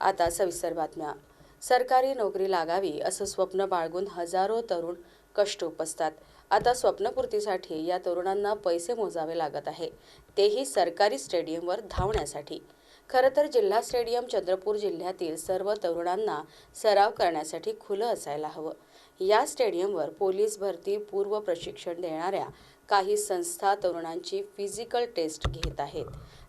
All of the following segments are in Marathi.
आता सविस्तर बातम्या. सरकारी नोकरी लागावी असं स्वप्न बाळगून हजारो तरुण कष्ट उपसतात. आता स्वप्नपूर्तीसाठी या तरुणांना पैसे मोजावे लागत आहे. तेही सरकारी स्टेडियमवर धावण्यासाठी. खरं तर जिल्हा स्टेडियम चंद्रपूर जिल्ह्यातील सर्व तरुणांना सराव करण्यासाठी खुलं असायला हवं. या स्टेडियमवर पोलीस भरती पूर्व प्रशिक्षण देणाऱ्या काही संस्था तरुणांची फिजिकल टेस्ट घेत आहेत.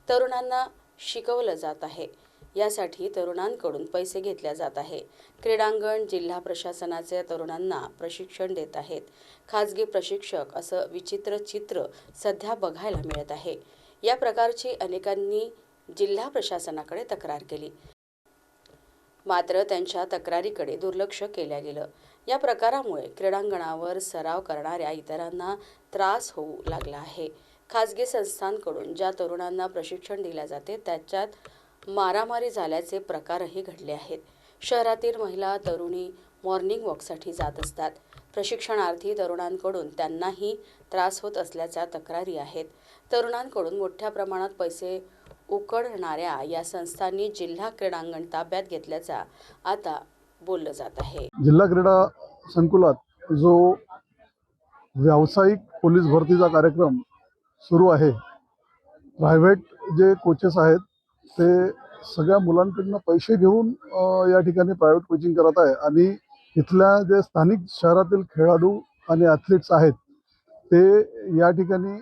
तरुणांना शिकवलं जात आहे. यासाठी तरुणांकडून पैसे घेतल्या जात आहे क्रीडांगण जिल्हा प्रशासनाचे तरुणांना प्रशिक्षण देत आहेत. खाजगी प्रशिक्षक असं विचित्र चित्र सध्या बघायला मिळत आहे. या प्रकारची अनेकांनी जिल्हा प्रशासनाकडे तक्रार केली. मात्र त्यांच्या तक्रारीकडे दुर्लक्ष केल्या गेलं. या प्रकारामुळे क्रीडांगणावर सराव करणाऱ्या इतरांना त्रास होऊ लागला आहे. खाजगी संस्थांकडून ज्या तरुणांना प्रशिक्षण दिले जाते त्याच्यात मारामारी झाल्याचे प्रकारही घडले आहेत. शहरातील महिला तरुणी मॉर्निंग वॉकसाठी जात असतात. प्रशिक्षणार्थी तरुणांकडून त्यांनाही त्रास होत असल्याच्या तक्रारी आहेत. तरुणांकडून मोठ्या प्रमाणात पैसे उकडणाऱ्या या संस्थांनी जिल्हा क्रीडांगण ताब्यात घेतल्याचा आता बोललं जात आहे. जिल्हा क्रीडा संकुलात जो व्यावसायिक पोलीस भरतीचा कार्यक्रम सुरू आहे प्रायव्हेट जे कोचेस आहेत ते सगळ्या मुलांकडनं पैसे घेऊन या ठिकाणी प्रायव्हेट कोचिंग करत आहे. आणि इथल्या जे स्थानिक शहरातील खेळाडू आणि ॲथलीट्स आहेत ते या ठिकाणी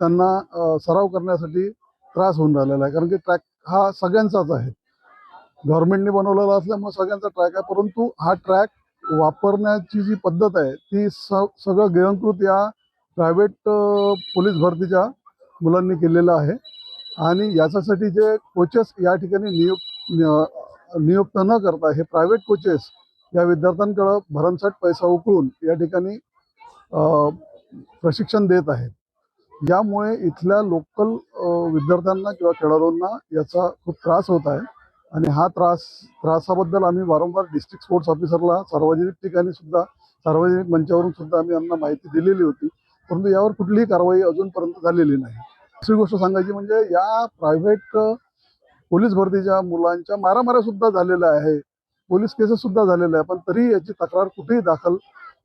त्यांना सराव करण्यासाठी त्रास होऊन राहिलेला आहे. कारण की ट्रॅक हा सगळ्यांचाच आहे. गव्हर्नमेंटने बनवलेला असल्यामुळे सगळ्यांचा ट्रॅक आहे. परंतु हा ट्रॅक वापरण्याची जी पद्धत आहे ती स सगळं गिळंकृत या प्रायव्हेट पोलीस भरतीच्या मुलांनी केलेलं आहे. आणि याच्यासाठी जे कोचेस या ठिकाणी नियुक्त नियुक्त न करता हे प्रायव्हेट कोचेस या विद्यार्थ्यांकडं भरमसाठ पैसा उकळून या ठिकाणी प्रशिक्षण देत आहेत. यामुळे इथल्या लोकल विद्यार्थ्यांना किंवा खेळाडूंना याचा खूप त्रास होत आहे. आणि हा त्रास त्रासाबद्दल आम्ही वारंवार डिस्ट्रिक्ट स्पोर्ट्स ऑफिसरला सार्वजनिक ठिकाणी सुद्धा सार्वजनिक मंचावरून सुद्धा आम्ही यांना माहिती दिलेली होती. परंतु यावर कुठलीही कारवाई अजूनपर्यंत झालेली नाही. दुसरी गोष्ट सांगायची म्हणजे या प्रायव्हेट पोलीस भरतीच्या मुलांच्या मारामाऱ्या सुद्धा झालेल्या आहे. पोलीस केसेस सुद्धा झालेल्या आहे पण तरी याची तक्रार कुठेही दाखल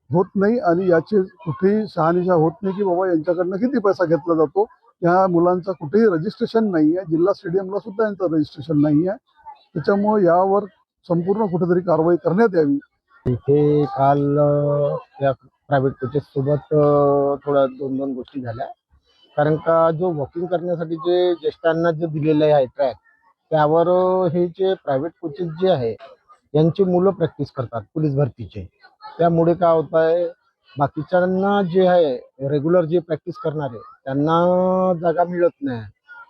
होत नाही आणि याची कुठेही शहानिशा होत नाही की बाबा यांच्याकडनं किती पैसा घेतला जातो. या मुलांचा कुठेही रजिस्ट्रेशन नाही आहे जिल्हा स्टेडियमला सुद्धा यांचं रजिस्ट्रेशन नाही आहे त्याच्यामुळे यावर संपूर्ण कुठेतरी कारवाई करण्यात यावी. इथे काल या प्रायव्हेट कोचेस सोबत थोड्या दोन दोन गोष्टी झाल्या. कारण का जो वॉकिंग करण्यासाठी जे ज्येष्ठांना जे दिलेले आहे ट्रॅक त्यावर हे जे प्रायव्हेट कोचेस जे आहे यांची मुलं प्रॅक्टिस करतात पोलीस भरतीचे. त्यामुळे काय होत आहे बाकीच्यांना जे आहे रेग्युलर जे प्रॅक्टिस करणारे त्यांना जागा मिळत नाही.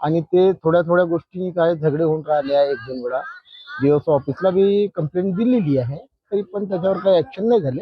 आणि ते थोड्या थोड्या गोष्टी काय झगडे होऊन राहिले आहे एक दोन वेळा. डीओस ऑफिसला बी कंप्लेंट दिलेली आहे तरी पण त्याच्यावर काही ऍक्शन नाही झाले.